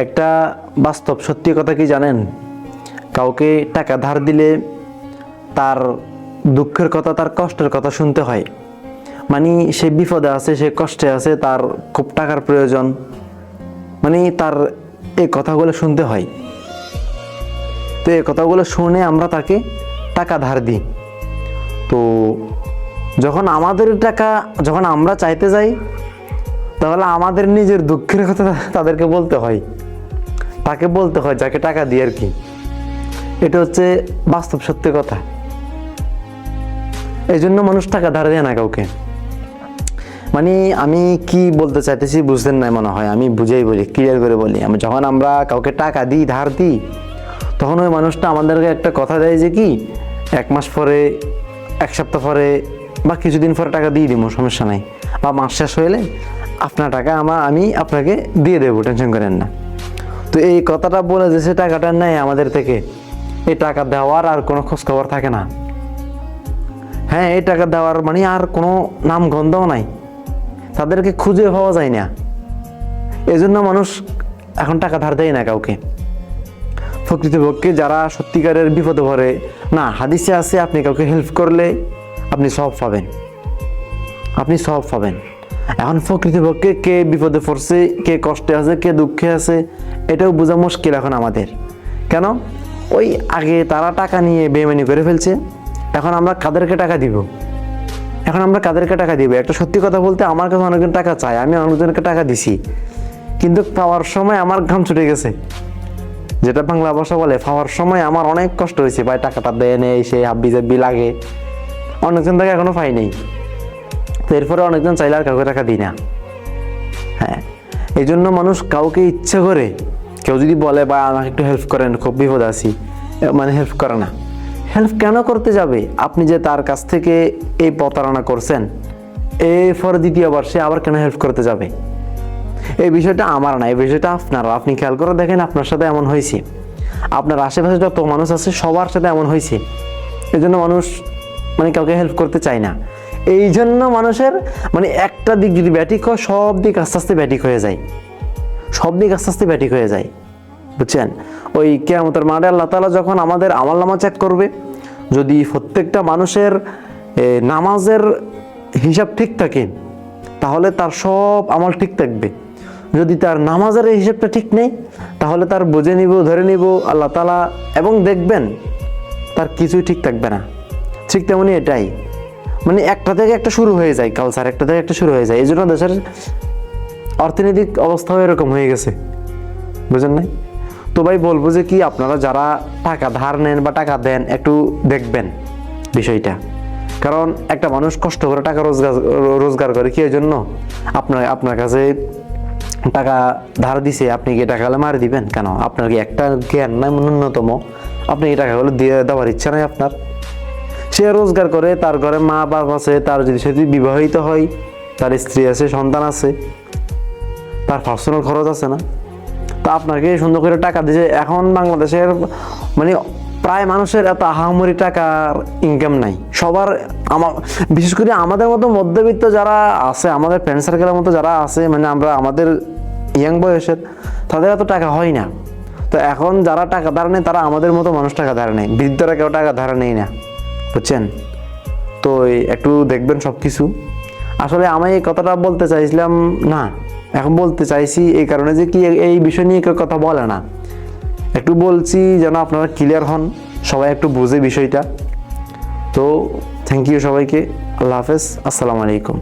একটা বাস্তব সত্যি কথা কি জানেন? কাউকে টাকা ধার দিলে তার দুঃখের কথা, তার কষ্টের কথা শুনতে হয়। মানে সে বিপদে আছে, সে কষ্টে আছে, তার খুব টাকার প্রয়োজন। মানে তার এই কথাগুলো শুনতে হয়। তো এই কথাগুলো শুনে আমরা তাকে টাকা ধার দিই। তো যখন আমাদের টাকা, যখন আমরা চাইতে যাই, তাহলে আমাদের নিজের দুঃখের কথা তাদেরকে বলতে হয়। তাকে বলতে হয়, যাকে টাকা দিয়ে আর কি। এটা হচ্ছে বাস্তব সত্য কথা। এই জন্য মানুষ টাকা ধার দেয় না কাউকে। মানে আমি কি বলতে চাইতেছি বুঝতেন না মনে হয়, আমি বুঝেই বলি ক্লিয়ার করে বলি। আমি যখন আমরা কাউকে টাকা দিই, ধার দিই, তখন ওই মানুষটা আমাদেরকে একটা কথা দেয় যে কি, এক মাস পরে, এক সপ্তাহ পরে বা কিছুদিন পরে টাকা দিয়ে দিব, সমস্যা নাই। বা মাস শেষ হইলে আপনার টাকা আমার আমি আপনাকে দিয়ে দেবো, টেনশন করেন না। তো এই কথাটা বলে যে সে টাকাটা নেয় আমাদের থেকে, এই টাকা দেওয়ার আর কোনো খোঁজ খবর থাকে না। হ্যাঁ এই টাকা দেওয়ার মানে আর কোনো নাম গন্ধও নাই। তাদেরকে খুঁজে পাওয়া যায় না। এই জন্য মানুষ এখন টাকা ধার দেয় না কাউকে। প্রকৃতপক্ষে যারা সত্যিকারের বিপদে পড়ে, না, হাদিসে আছে আপনি কাউকে হেল্প করলে আপনি সব পাবেন। আপনি সব পাবেন। এখন প্রকৃতপক্ষে কে বিপদে পড়ছে, কে কষ্টে আছে, কে দুঃখে আছে, এটাও বোঝা মুশকিল এখন আমাদের। কেন? ওই আগে তারা টাকা নিয়ে বেমানি করে ফেলছে, এখন আমরা কাদেরকে টাকা দিব? এখন আমরা কাদেরকে টাকা দিব? একটা সত্যি কথা বলতে, আমার কাছে অনেকজন টাকা চায়, আমি অনেকজনকে টাকা দিছি। কিন্তু পাওয়ার সময় আমার ঘাম ছুটে গেছে। যেটা বাংলা ভাষা বলে, পাওয়ার সময় আমার অনেক কষ্ট হয়েছে, ভাই, টাকাটা দেয় নেই সে হাব্বি জাব্বি লাগে। অনেকজন থেকে এখনও পাই নেই। তো এরপরে অনেকজন চাইলে আর কাউকে টাকা দিই না। হ্যাঁ এই জন্য মানুষ কাউকে ইচ্ছে করে, কেউ যদি বলে বা আমাকে একটু হেল্প করেন, খুব বিপদ আছি। মানে হেল্প করে না। হেল্প কেন করতে যাবে? আপনি যে তার কাছ থেকে এই প্রতারণা করছেন এরপর দ্বিতীয়বার সে আবার কেন হেল্প করতে যাবে? এই বিষয়টা আমার না, এই বিষয়টা আপনার। আপনি খেয়াল করে দেখেন, আপনার সাথে এমন হয়েছে। আপনার আশেপাশে যত মানুষ আছে, সবার সাথে এমন হয়েছে। এই জন্য মানুষ মানে কাউকে হেল্প করতে চায় না। এই জন্য মানুষের মানে একটা দিক যদি ব্যাটিক হয়, সব দিক আস্তে আস্তে ব্যাটিক হয়ে যায়। সব দিক আস্তে আস্তে ব্যাটিক হয়ে যায়। বুঝছেন? ওই কেয়ামতের মাঠে আল্লাহ তালা যখন আমাদের আমল নামা চেক করবে, যদি প্রত্যেকটা মানুষের নামাজের হিসাব ঠিক থাকে, তাহলে তার সব আমল ঠিক থাকবে। যদি তার নামাজের হিসাবটা ঠিক নেই, তাহলে তার বুঝে নিব, ধরে নিব, আল্লাহ তালা এবং দেখবেন তার কিছুই ঠিক থাকবে না। ঠিক তেমনই এটাই। মানে একটা থেকে একটা শুরু হয়ে যায় কালচার একটা থেকে একটা শুরু হয়ে যায়। এই জন্য দেশের অর্থনৈতিক অবস্থাও এরকম হয়ে গেছে। বুঝেন নাই? তো ভাই, বলব যে কি, আপনারা যারা টাকা ধার নেন বা টাকা দেন, একটু দেখবেন বিষয়টা। কারণ একটা মানুষ কষ্ট করে টাকা রোজগার রোজগার করে কি এই জন্য আপনার আপনার কাছে টাকা ধার দিছে, আপনি কি টাকাগুলো মারি দিবেন? কেন? আপনার কি একটা জ্ঞান নাই, ন্যূনতম। আপনি এই টাকাগুলো দিয়ে দেওয়ার ইচ্ছা নাই আপনার? সে রোজগার করে, তার ঘরে মা বাপ আছে, তার যদি সে বিবাহিত হয়, তার স্ত্রী আছে, সন্তান আছে, তার পার্সোনাল খরচ আছে না। তা আপনাকে সুন্দর করে টাকা দিয়েছে এখন বাংলাদেশের মানে প্রায় মানুষের এত আহামরি টাকার ইনকাম নাই। সবার আমার, বিশেষ করে আমাদের মতো মধ্যবিত্ত যারা আছে, আমাদের ফ্রেন্ড সার্কেলের মতো যারা আছে মানে আমরা আমাদের ইয়াং বয়সের, তাদের এত টাকা হয় না। তো এখন যারা টাকা ধার নেয়, তারা আমাদের মতো মানুষ টাকা ধার নেয়। বৃদ্ধরা কেউ টাকা ধার নেই না। বুঝছেন? তো একটু দেখবেন সব কিছু আসলে আমি এই কথাটা বলতে চাইছিলাম, না, এখন বলতে চাইছি এই কারণে যে কি এই বিষয় নিয়ে কেউ কথা বলে না। একটু বলছি যেন আপনারা ক্লিয়ার হন, সবাই একটু বুঝে বিষয়টা। তো থ্যাংক ইউ সবাইকে, আল্লাহ হাফেজ, আসসালামু আলাইকুম।